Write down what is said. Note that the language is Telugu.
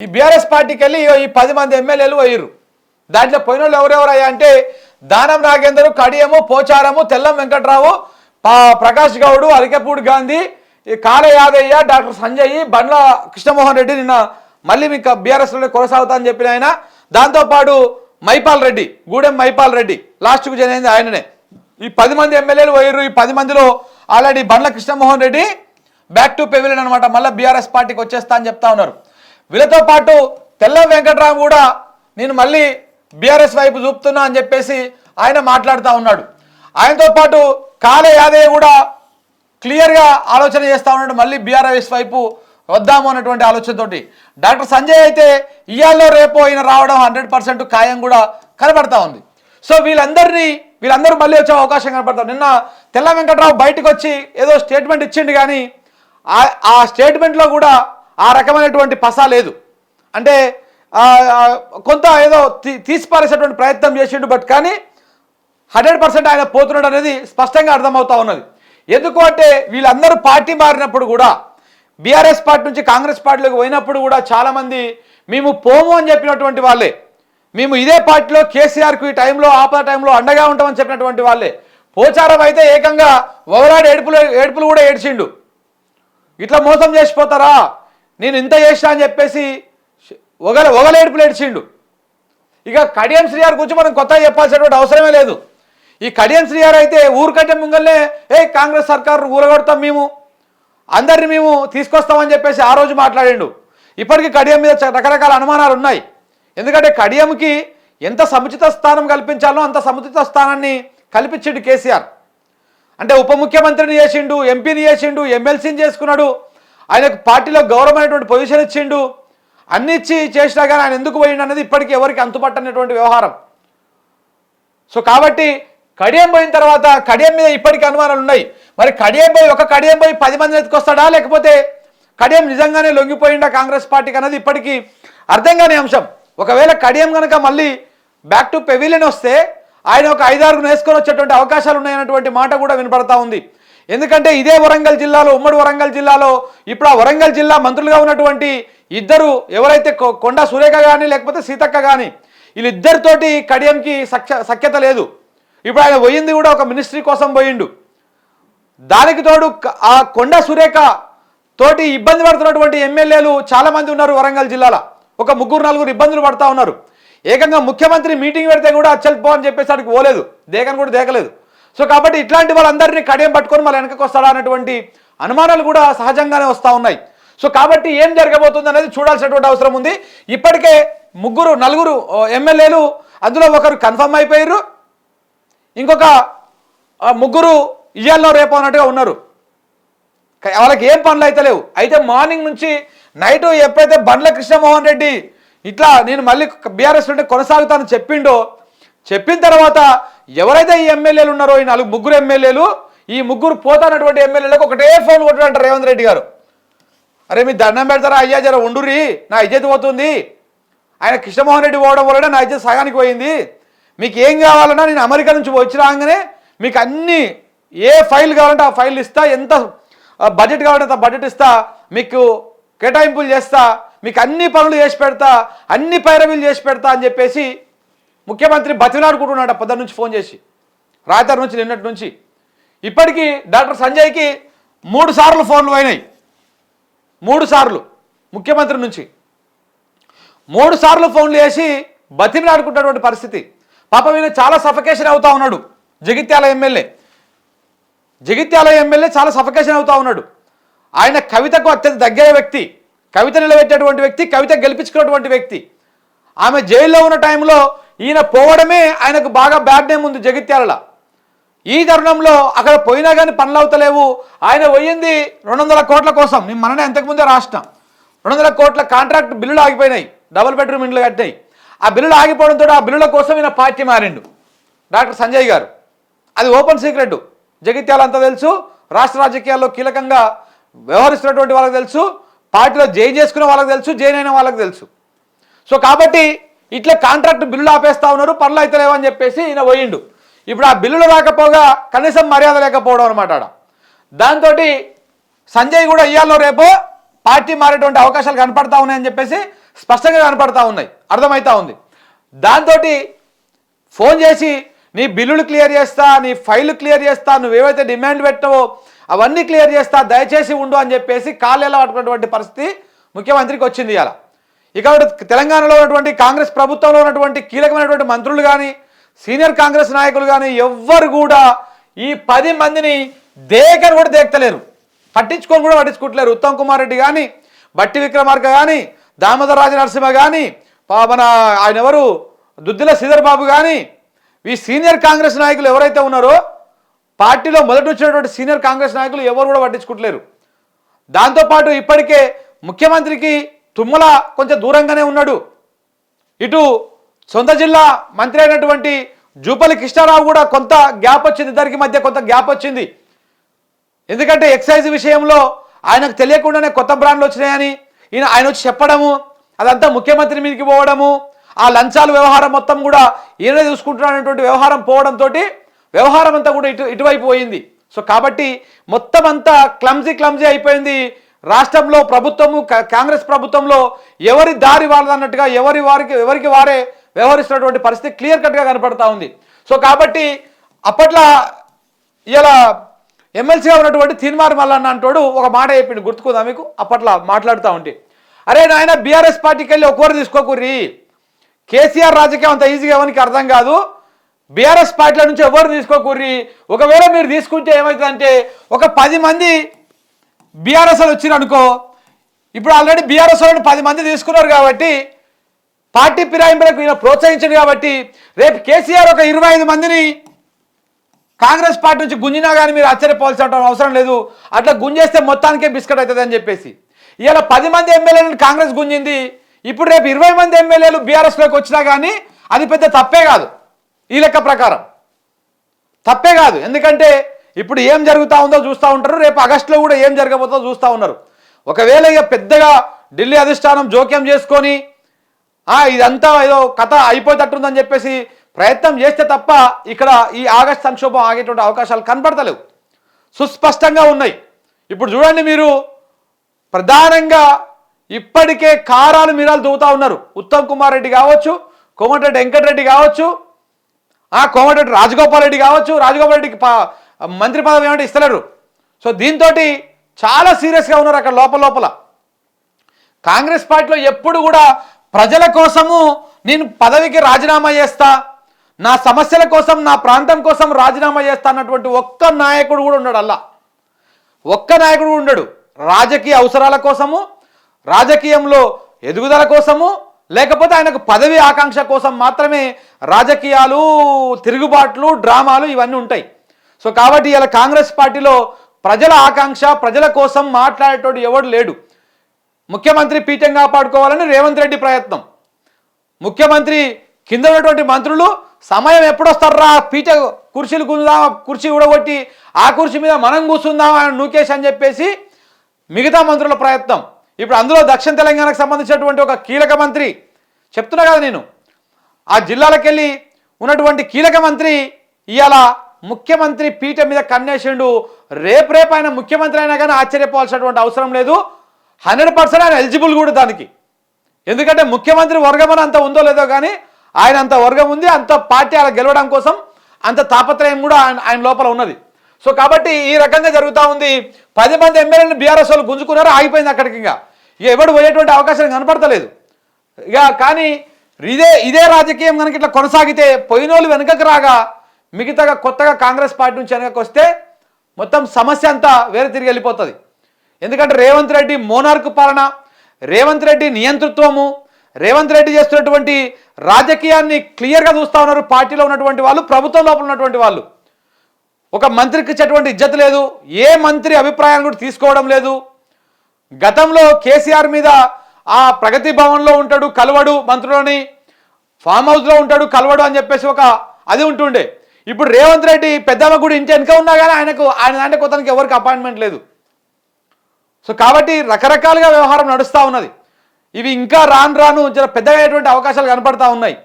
ఈ బీఆర్ఎస్ పార్టీకి వెళ్ళి ఈ పది మంది ఎమ్మెల్యేలు పోయిర్రు. దాంట్లో పోయిన వాళ్ళు ఎవరెవరయ్యా అంటే దానం నాగేందర్ కడియము పోచారము తెల్లం వెంకట్రావు పా- ప్రకాష్ గౌడు అలికపూడి గాంధీ ఈ కాల యాదయ్య డాక్టర్ సంజయ్ బండ్ల కృష్ణమోహన్ రెడ్డి నిన్న మళ్ళీ మీకు బీఆర్ఎస్లో కొనసాగుతా అని చెప్పిన ఆయన. దాంతోపాటు మైపాల్ రెడ్డి గూడెం మైపాల్ రెడ్డి లాస్ట్కు జరిగింది ఆయననే. ఈ పది మంది ఎమ్మెల్యేలు పోయిర్రు. ఈ పది మందిలో already Bandla Krishnamohan Reddy back to pavilion అనమాట మళ్ళీ బీఆర్ఎస్ పార్టీకి వచ్చేస్తా అని చెప్తా ఉన్నారు. వీళ్ళతో పాటు తెల్ల వెంకట్రామ్ కూడా నేను మళ్ళీ బీఆర్ఎస్ వైపు చూపుతున్నా అని చెప్పేసి ఆయన మాట్లాడుతూ ఉన్నాడు. ఆయనతో పాటు కాళ యాదయ్య కూడా క్లియర్గా ఆలోచన చేస్తా ఉన్నాడు మళ్ళీ బీఆర్ఎస్ వైపు వద్దాము అన్నటువంటి ఆలోచనతోటి. డాక్టర్ సంజయ్ అయితే ఇయాల్లో రేపు అయిన రావడం హండ్రెడ్ పర్సెంట్ ఖాయం కూడా కనబడతా ఉంది. సో వీళ్ళందరినీ వీళ్ళందరూ మళ్ళీ వచ్చే అవకాశం కనపడతారు నిన్న తెల్ల వెంకట్రావు బయటకు వచ్చి ఏదో స్టేట్మెంట్ ఇచ్చిండు కానీ ఆ- ఆ స్టేట్మెంట్లో కూడా ఆ రకమైనటువంటి పసా లేదు. అంటే కొంత ఏదో తీ- తీసిపారేసేటువంటి ప్రయత్నం చేసిండు బట్ కానీ హండ్రెడ్ పర్సెంట్ ఆయన పోతున్నాడు అనేది స్పష్టంగా అర్థమవుతా ఉన్నది. ఎందుకు అంటే వీళ్ళందరూ పార్టీ మారినప్పుడు కూడా బీఆర్ఎస్ పార్టీ నుంచి కాంగ్రెస్ పార్టీలోకి పోయినప్పుడు కూడా చాలామంది మేము పోము అని చెప్పినటువంటి వాళ్ళే. మేము ఇదే పార్టీలో కేసీఆర్కు ఈ టైంలో ఆపద టైంలో అండగా ఉంటామని చెప్పినటువంటి వాళ్ళే. పోచారం అయితే ఏకంగా ఓవరాడు ఏడుపులు ఏడుపులు కూడా ఏడ్చిండు. ఇట్లా మోసం చేసిపోతారా? నేను ఇంత చేసినా అని చెప్పేసి ఒగల ఒగలేడుపులు ఏడ్చిండు ఇక కడియం శ్రీయార్ గురించి మనం కొత్తగా చెప్పాల్సినటువంటి అవసరమే లేదు. ఈ కడియం శ్రీయార్ అయితే ఊరికంటే ముంగల్నే ఏ కాంగ్రెస్ సర్కారు ఊరగొడతాం మేము అందరిని మేము తీసుకొస్తామని చెప్పేసి ఆ రోజు మాట్లాడిండు. ఇప్పటికీ కడియం మీద చ- రకరకాల అనుమానాలు ఉన్నాయి. ఎందుకంటే కడియంకి ఎంత సముచిత స్థానం కల్పించాలో అంత సముచిత స్థానాన్ని కల్పించిండు కేసీఆర్. అంటే ఉప ముఖ్యమంత్రిని చేసిండు ఎంపీని చేసిండు ఎమ్మెల్సీని చేసుకున్నాడు ఆయనకు పార్టీలో గౌరవమైనటువంటి పొజిషన్ ఇచ్చిండు. అన్ని ఇచ్చి చేసినా కానీ ఆయన ఎందుకు పోయిండు అనేది ఇప్పటికీ ఎవరికి అంతుపట్టనటువంటి వ్యవహారం. సో కాబట్టి కడియం పోయిన తర్వాత కడియం మీద ఇప్పటికీ అనుమానాలు ఉన్నాయి. మరి కడియం పోయి ఒక కడియం పోయి పది మంది ఎత్తుకొస్తాడా లేకపోతే కడియం నిజంగానే లొంగిపోయిందా కాంగ్రెస్ పార్టీకి అనేది ఇప్పటికీ అర్థం కాని అంశం. ఒకవేళ కడియం కనుక మళ్ళీ బ్యాక్ టు పెవిలియన్ వస్తే ఆయన ఒక ఐదారుగురు వేసుకొని వచ్చేటువంటి అవకాశాలు ఉన్నాయన్నటువంటి మాట కూడా వినపడతా ఉంది. ఎందుకంటే ఇదే వరంగల్ జిల్లాలో ఉమ్మడి వరంగల్ జిల్లాలో ఇప్పుడు ఆ వరంగల్ జిల్లా మంత్రులుగా ఉన్నటువంటి ఇద్దరు ఎవరైతే కొ- సురేఖ కానీ లేకపోతే సీతక్క కానీ వీళ్ళిద్దరితోటి కడియంకి సఖ్య సఖ్యత లేదు. ఇప్పుడు ఆయన పోయింది కూడా ఒక మినిస్ట్రీ కోసం పోయిండు. దానికి తోడు ఆ కొండ సురేఖ తోటి ఇబ్బంది పడుతున్నటువంటి ఎమ్మెల్యేలు చాలామంది ఉన్నారు వరంగల్ జిల్లాలో. ఒక ముగ్గురు నలుగురు ఇబ్బందులు పడతా ఉన్నారు. ఏకంగా ముఖ్యమంత్రి మీటింగ్ పెడితే కూడా అచ్చల్పో అని చెప్పేసి అడిగి పోలేదు. దేకని కూడా దేకలేదు. సో కాబట్టి ఇట్లాంటి వాళ్ళందరినీ కడియం పట్టుకొని మళ్ళీ వెనకకు వస్తాడా అన్నటువంటి అనుమానాలు కూడా సహజంగానే వస్తూ ఉన్నాయి. సో కాబట్టి ఏం జరగబోతుంది అనేది చూడాల్సినటువంటి అవసరం ఉంది. ఇప్పటికే ముగ్గురు నలుగురు ఎమ్మెల్యేలు అందులో ఒకరు కన్ఫర్మ్ అయిపోయారు ఇంకొక ముగ్గురు ఇయ్యాల్లో రేపు అన్నట్టుగా ఉన్నారు. వాళ్ళకి ఏం పనులు అయితే లేవు. అయితే మార్నింగ్ నుంచి నైట్ ఎప్పుడైతే బండ్ల కృష్ణమోహన్ రెడ్డి ఇట్లా నేను మళ్ళీ బీఆర్ఎస్ నుండి కొనసాగుతానని చెప్పిండో చెప్పిన తర్వాత ఎవరైతే ఈ ఎమ్మెల్యేలు ఉన్నారో ఈ నాలుగు ముగ్గురు ఎమ్మెల్యేలు ఈ ముగ్గురు పోతానటువంటి ఎమ్మెల్యేలకు ఒకటే ఫోన్ కొట్టాడంట రేవంత్ రెడ్డి గారు. అరే మీ దండం పెడతారా? అయ్యా జర ఉండురి నా ఇజ్జత్ పోతుంది. ఆయన కృష్ణమోహన్ రెడ్డి పోవడం వలన నా ఇజ్జత్ సగానికి పోయింది. మీకు ఏం కావాలన్నా నేను అమెరికా నుంచి వచ్చి రాగానే మీకు అన్ని ఏ ఫైల్ కావాలంటే ఆ ఫైల్ ఇస్తా. ఎంత బడ్జెట్ కావాలంటే అంత బడ్జెట్ ఇస్తా. మీకు కేటాయింపులు చేస్తా. మీకు అన్ని పనులు చేసి పెడతా. అన్ని పైరవీలు చేసి పెడతా అని చెప్పేసి ముఖ్యమంత్రి బతిలాడుకుంటున్నాడు పొద్దు నుంచి ఫోన్ చేసి. రాత్రి నుంచి నిన్నటి నుంచి. ఇప్పటికీ డాక్టర్ సంజయ్కి మూడు సార్లు ఫోన్లు అయినాయి. మూడు సార్లు ముఖ్యమంత్రి నుంచి. మూడు సార్లు ఫోన్లు చేసి బతిమిలాడుకుంటున్నటువంటి పరిస్థితి. పాపం ఈయన చాలా సఫకేషన్ అవుతా ఉన్నాడు జగిత్యాల ఎమ్మెల్యే. జగిత్యాల ఎమ్మెల్యే చాలా సఫకేషన్ అవుతా ఉన్నాడు. ఆయన కవితకు అత్యంత దగ్గర వ్యక్తి. కవిత నిలబెట్టేటువంటి వ్యక్తి కవిత గెలిపించుకున్నటువంటి వ్యక్తి. ఆమె జైల్లో ఉన్న టైంలో ఈయన పోవడమే ఆయనకు బాగా బ్యాడ్ నేమ్ ఉంది జగిత్యాల ఈ తరుణంలో అక్కడ పోయినా కానీ పనులు అవుతలేవు. ఆయన పోయింది రెండు వందల కోట్ల కోసం. నేను మననే అంతకుముందే రాష్ట్రం రెండు వందల కోట్ల కాంట్రాక్ట్ బిల్లులు ఆగిపోయినాయి. డబుల్ బెడ్రూమ్ ఇండ్లు కట్టినాయి. ఆ బిల్లులు ఆగిపోవడంతో ఆ బిల్లుల కోసం ఈయన పార్టీ మారిండు. డాక్టర్ సంజయ్ గారు. అది ఓపెన్ సీక్రెట్ జగిత్యాల అంతా తెలుసు. రాష్ట్ర రాజకీయాల్లో కీలకంగా వ్యవహరిస్తున్నటువంటి వాళ్ళకి తెలుసు. పార్టీలో జైన్ చేసుకున్న వాళ్ళకి తెలుసు. జైన్ అయిన వాళ్ళకి తెలుసు. సో కాబట్టి ఇట్లా కాంట్రాక్ట్ బిల్లులు ఆపేస్తా ఉన్నారు పనులు అయితే లేవని చెప్పేసి ఈయన పోయిండు. ఇప్పుడు ఆ బిల్లులు రాకపోగా కనీసం మర్యాద లేకపోవడం అనమాట ఆడ. దాంతో సంజయ్ కూడా ఇయ్యాలో రేపు పార్టీ మారేటువంటి అవకాశాలు కనపడతా ఉన్నాయని చెప్పేసి స్పష్టంగా కనపడతా ఉన్నాయి. అర్థమవుతా ఉంది. దాంతో ఫోన్ చేసి నీ బిల్లులు క్లియర్ చేస్తా నీ ఫైల్ క్లియర్ చేస్తా నువ్వేవైతే డిమాండ్ పెట్టావో అవన్నీ క్లియర్ చేస్తా దయచేసి ఉండు అని చెప్పేసి కాళ్ళు ఎలా పట్టుకున్నటువంటి పరిస్థితి ముఖ్యమంత్రికి వచ్చింది ఇలా ఇక తెలంగాణలో ఉన్నటువంటి కాంగ్రెస్ ప్రభుత్వంలో ఉన్నటువంటి కీలకమైనటువంటి మంత్రులు కానీ సీనియర్ కాంగ్రెస్ నాయకులు కానీ ఎవ్వరు కూడా ఈ పది మందిని దేకని కూడా దేక్తలేరు. పట్టించుకొని కూడా పట్టించుకుంటలేరు ఉత్తమ్ కుమార్ రెడ్డి కానీ బట్టి విక్రమార్క కానీ దామోదర రాజ నరసింహ కానీ మన ఆయన ఎవరు? దుద్దిల శ్రీధర్ బాబు కానీ ఈ సీనియర్ కాంగ్రెస్ నాయకులు ఎవరైతే ఉన్నారో పార్టీలో మొదటి వచ్చినటువంటి సీనియర్ కాంగ్రెస్ నాయకులు ఎవరు కూడా పట్టించుకుంటలేరు దాంతోపాటు ఇప్పటికే ముఖ్యమంత్రికి తుమ్మల కొంచెం దూరంగానే ఉన్నాడు. ఇటు సొంత జిల్లా మంత్రి అయినటువంటి జూపల్లి కృష్ణారావు కూడా కొంత గ్యాప్ వచ్చింది ఇద్దరికి మధ్య కొంత గ్యాప్ వచ్చింది. ఎందుకంటే ఎక్సైజ్ విషయంలో ఆయనకు తెలియకుండానే కొత్త బ్రాండ్లు వచ్చినాయని ఈయన ఆయన వచ్చి చెప్పడము అదంతా ముఖ్యమంత్రి మీదకి పోవడము ఆ లంచాలు వ్యవహారం మొత్తం కూడా ఈయన చూసుకుంటున్నటువంటి వ్యవహారం పోవడంతో వ్యవహారం అంతా కూడా ఇటు ఇటువైపు పోయింది. సో కాబట్టి మొత్తం అంతా క్లమ్జీ క్లమ్జీ అయిపోయింది రాష్ట్రంలో ప్రభుత్వము కా- కాంగ్రెస్ ప్రభుత్వంలో ఎవరి దారి వాళ్ళదన్నట్టుగా ఎవరి వారికి ఎవరికి వారే వ్యవహరిస్తున్నటువంటి పరిస్థితి క్లియర్ కట్గా కనపడతా ఉంది. సో కాబట్టి అప్పట్లో ఇలా ఎమ్మెల్సీగా ఉన్నటువంటి తీన్మార్ మల్లన్న అంటాడు ఒక మాట చెప్పిండు గుర్తుకుందా మీకు? అప్పట్లో మాట్లాడుతూ ఉంటే. అరే నాయన బీఆర్ఎస్ పార్టీకి వెళ్ళి ఒకరు తీసుకోకుర్రి. కేసీఆర్ రాజకీయం అంత ఈజీగా ఎవరికి అర్థం కాదు. బీఆర్ఎస్ పార్టీల నుంచి ఎవరు తీసుకోకుర్రి? ఒకవేళ మీరు తీసుకుంటే ఏమవుతుందంటే ఒక పది మంది బీఆర్ఎస్ వాళ్ళు అనుకో ఇప్పుడు ఆల్రెడీ బీఆర్ఎస్ వాళ్ళని పది మంది తీసుకున్నారు కాబట్టి పార్టీ ఫిరాయింపులకు ఈయన ప్రోత్సహించడు కాబట్టి రేపు కేసీఆర్ ఒక ఇరవై ఐదు మందిని కాంగ్రెస్ పార్టీ నుంచి గుంజినా కానీ మీరు ఆశ్చర్యపోవాల్సిన అవసరం లేదు. అట్లా గుంజేస్తే మొత్తానికే బిస్కెట్ అవుతుంది అని చెప్పేసి. ఇవాళ పది మంది ఎమ్మెల్యేలను కాంగ్రెస్ గుంజింది. ఇప్పుడు రేపు ఇరవై మంది ఎమ్మెల్యేలు బీఆర్ఎస్లోకి వచ్చినా కానీ అది పెద్ద తప్పే కాదు. ఈ లెక్క ప్రకారం. తప్పే కాదు. ఎందుకంటే ఇప్పుడు ఏం జరుగుతూ ఉందో చూస్తూ ఉంటారు. రేపు ఆగస్టులో కూడా ఏం జరగబోతుందో చూస్తూ ఉన్నారు. ఒకవేళ ఇక పెద్దగా ఢిల్లీ అధిష్టానం జోక్యం చేసుకొని ఇదంతా ఏదో కథ అయిపోయేటట్టుందని చెప్పేసి ప్రయత్నం చేస్తే తప్ప ఇక్కడ ఈ ఆగస్ట్ సంక్షోభం ఆగేటువంటి అవకాశాలు కనపడతలేవు. సుస్పష్టంగా ఉన్నాయి. ఇప్పుడు చూడండి మీరు ప్రధానంగా ఇప్పటికే కారాలు మీరాలు దూవుతా ఉన్నారు. ఉత్తమ్ కుమార్ రెడ్డి కావచ్చు కోమటిరెడ్డి వెంకటరెడ్డి కావచ్చు ఆ కోమటిరెడ్డి రాజగోపాల్ రెడ్డి కావచ్చు రాజగోపాల్ రెడ్డికి మంత్రి పదవి ఏమంటే ఇస్తలేరు. సో దీంతో చాలా సీరియస్గా ఉన్నారు అక్కడ లోపల లోపల. కాంగ్రెస్ పార్టీలో ఎప్పుడు కూడా ప్రజల కోసము నేను పదవికి రాజీనామా చేస్తా నా సమస్యల కోసం నా ప్రాంతం కోసం రాజీనామా చేస్తా అన్నటువంటి ఒక్క నాయకుడు కూడా ఉన్నాడు అలా ఒక్క నాయకుడు కూడా ఉండడు. రాజకీయ అవసరాల కోసము రాజకీయంలో ఎదుగుదల కోసము లేకపోతే ఆయనకు పదవి ఆకాంక్ష కోసం మాత్రమే రాజకీయాలు తిరుగుబాట్లు డ్రామాలు ఇవన్నీ ఉంటాయి. సో కాబట్టి ఇలా కాంగ్రెస్ పార్టీలో ప్రజల ఆకాంక్ష ప్రజల కోసం మాట్లాడేటోడు ఎవడు లేడు. ముఖ్యమంత్రి పీఠం కాపాడుకోవాలని రేవంత్ రెడ్డి ప్రయత్నం. ముఖ్యమంత్రి కింద ఉన్నటువంటి మంత్రులు సమయం ఎప్పుడొస్తారా పీఠ కుర్చీలు కుందాం కుర్చీ ఊడగొట్టి ఆ కుర్చీ మీద మనం కూర్చుందాం అని నూకేష్ అని చెప్పేసి మిగతా మంత్రుల ప్రయత్నం. ఇప్పుడు అందులో దక్షిణ తెలంగాణకు సంబంధించినటువంటి ఒక కీలక మంత్రి చెప్తున్నా కదా నేను. ఆ జిల్లాలకు వెళ్ళి ఉన్నటువంటి కీలక మంత్రి ఇవాళ ముఖ్యమంత్రి పీఠ మీద కన్నేసిండు. రేపు రేపు ఆయన ముఖ్యమంత్రి అయినా కానీ ఆశ్చర్యపోవాల్సినటువంటి అవసరం లేదు. హండ్రెడ్ పర్సెంట్ ఆయన ఎలిజిబుల్ కూడా దానికి. ఎందుకంటే ముఖ్యమంత్రి వర్గం అని అంత ఉందో లేదో కానీ ఆయన అంత వర్గం ఉంది అంత పార్టీ అలా గెలవడం కోసం అంత తాపత్రయం కూడా ఆయన ఆయన లోపల ఉన్నది. సో కాబట్టి ఈ రకంగా జరుగుతూ ఉంది. పది మంది ఎమ్మెల్యేలు బీఆర్ఎస్ వాళ్ళు గుంజుకున్నారు ఆగిపోయింది అక్కడికి ఇంకా. ఇక ఎవడు పోయేటువంటి అవకాశం కనపడతలేదు. ఇక కానీ ఇదే ఇదే రాజకీయం కనుక ఇట్లా కొనసాగితే పోయినోళ్ళు వెనుకకు రాగా మిగతాగా కొత్తగా కాంగ్రెస్ పార్టీ నుంచి వెనకకు వస్తే మొత్తం సమస్య అంతా వేరే తిరిగి వెళ్ళిపోతుంది. ఎందుకంటే రేవంత్ రెడ్డి మోనార్కు పాలన రేవంత్ రెడ్డి నియంతృత్వము రేవంత్ రెడ్డి చేస్తున్నటువంటి రాజకీయాన్ని క్లియర్గా చూస్తూ ఉన్నారు పార్టీలో ఉన్నటువంటి వాళ్ళు ప్రభుత్వం లోపల ఉన్నటువంటి వాళ్ళు. ఒక మంత్రికి ఇచ్చేటువంటి ఇజ్జత లేదు ఏ మంత్రి అభిప్రాయాన్ని కూడా తీసుకోవడం లేదు. గతంలో కేసీఆర్ మీద ఆ ప్రగతి భవన్లో ఉంటాడు కలవడు మంత్రులని ఫామ్ హౌస్లో ఉంటాడు కలవడు అని చెప్పేసి ఒక అది ఉంటుండే. ఇప్పుడు రేవంత్ రెడ్డి పెద్దమ్మ గుడి ఇంటి వెనుక ఉన్నా కానీ ఆయనకు ఆయన దాంట్లో కొత్తనికి ఎవరికి అపాయింట్మెంట్ లేదు. సో కాబట్టి రకరకాలుగా వ్యవహారం నడుస్తూ ఉన్నది. ఇవి ఇంకా రాను రాను చాలా పెద్దగా అయ్యేటువంటి అవకాశాలు కనపడతా ఉన్నాయి.